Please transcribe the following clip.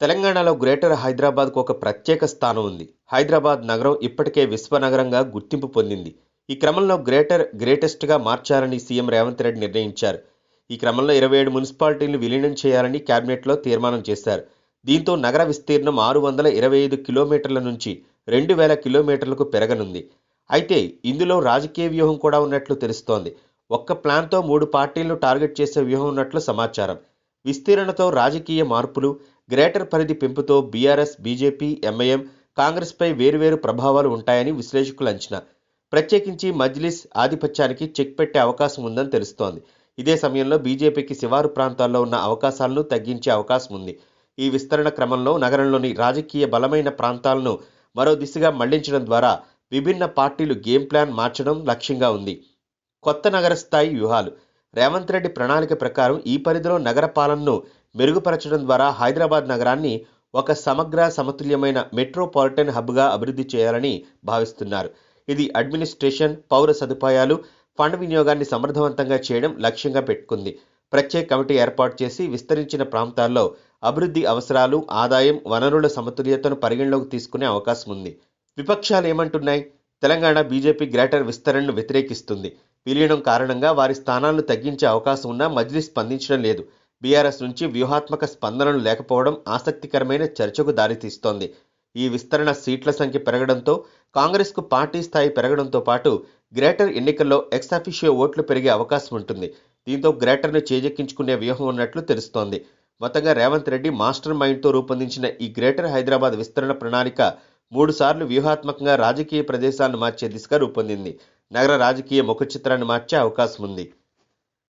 తెలంగాణలో గ్రేటర్ హైదరాబాద్కు ఒక ప్రత్యేక స్థానం ఉంది. హైదరాబాద్ నగరం ఇప్పటికే విశ్వనగరంగా గుర్తింపు పొందింది. ఈ క్రమంలో గ్రేటర్ గ్రేటెస్ట్గా మార్చాలని సీఎం రేవంత్ రెడ్డి నిర్ణయించారు. ఈ క్రమంలో ఇరవై ఏడు మున్సిపాలిటీలను విలీనం చేయాలని కేబినెట్లో తీర్మానం చేశారు. దీంతో నగర విస్తీర్ణం ఆరు వందల ఇరవై ఐదు కిలోమీటర్ల నుంచి రెండు వేల కిలోమీటర్లకు పెరగనుంది. అయితే ఇందులో రాజకీయ వ్యూహం కూడా ఉన్నట్లు తెలుస్తోంది. ఒక్క ప్లాన్తో మూడు పార్టీలను టార్గెట్ చేసే వ్యూహం ఉన్నట్లు సమాచారం. విస్తీర్ణతో రాజకీయ మార్పులు గ్రేటర్ పరిధి పెంపుతో బీఆర్ఎస్ బీజేపీ ఎంఐఎం కాంగ్రెస్పై వేరువేరు ప్రభావాలు ఉంటాయని విశ్లేషకుల అంచనా. ప్రత్యేకించి మజ్లిస్ ఆధిపత్యానికి చెక్ పెట్టే అవకాశం ఉందని తెలుస్తోంది. ఇదే సమయంలో బీజేపీకి శివారు ప్రాంతాల్లో ఉన్న అవకాశాలను తగ్గించే అవకాశం ఉంది. ఈ విస్తరణ క్రమంలో నగరంలోని రాజకీయ బలమైన ప్రాంతాలను మరో దిశగా మళ్ళించడం ద్వారా విభిన్న పార్టీలు గేమ్ ప్లాన్ మార్చడం లక్ష్యంగా ఉంది. కొత్త నగర స్థాయి వ్యూహాలు. రేవంత్ రెడ్డి ప్రణాళిక ప్రకారం ఈ పరిధిలో నగర పాలనను మెరుగుపరచడం ద్వారా హైదరాబాద్ నగరాన్ని ఒక సమగ్ర సమతుల్యమైన మెట్రోపాలిటన్ హబ్గా అభివృద్ధి చేయాలని భావిస్తున్నారు. ఇది అడ్మినిస్ట్రేషన్ పౌర సదుపాయాలు ఫండ్ వినియోగాన్ని సమర్థవంతంగా చేయడం లక్ష్యంగా పెట్టుకుంది. ప్రత్యేక కమిటీ ఏర్పాటు చేసి విస్తరించిన ప్రాంతాల్లో అభివృద్ధి అవసరాలు ఆదాయం వనరుల సమతుల్యతను పరిగణలోకి తీసుకునే అవకాశం ఉంది. విపక్షాలు ఏమంటున్నాయి? తెలంగాణ బీజేపీ గ్రేటర్ విస్తరణను వ్యతిరేకిస్తుంది. విలీనం కారణంగా వారి స్థానాలను తగ్గించే అవకాశం ఉన్నా మజ్లిస్ స్పందించడం లేదు. బీఆర్ఎస్ నుంచి వ్యూహాత్మక స్పందనలు లేకపోవడం ఆసక్తికరమైన చర్చకు దారితీస్తోంది. ఈ విస్తరణ సీట్ల సంఖ్య పెరగడంతో కాంగ్రెస్కు పార్టీ స్థాయి పెరగడంతో పాటు గ్రేటర్ ఎన్నికల్లో ఎక్సాఫిషియో ఓట్లు పెరిగే అవకాశం ఉంటుంది. దీంతో గ్రేటర్ను చేజెక్కించుకునే వ్యూహం ఉన్నట్లు తెలుస్తోంది. మొత్తంగా రేవంత్ రెడ్డి మాస్టర్ మైండ్తో రూపొందించిన ఈ గ్రేటర్ హైదరాబాద్ విస్తరణ ప్రణాళిక మూడుసార్లు వ్యూహాత్మకంగా రాజకీయ ప్రదేశాలను మార్చే దిశగా రూపొందింది. నగర రాజకీయ ముఖ చిత్రాన్ని మార్చే అవకాశం ఉంది.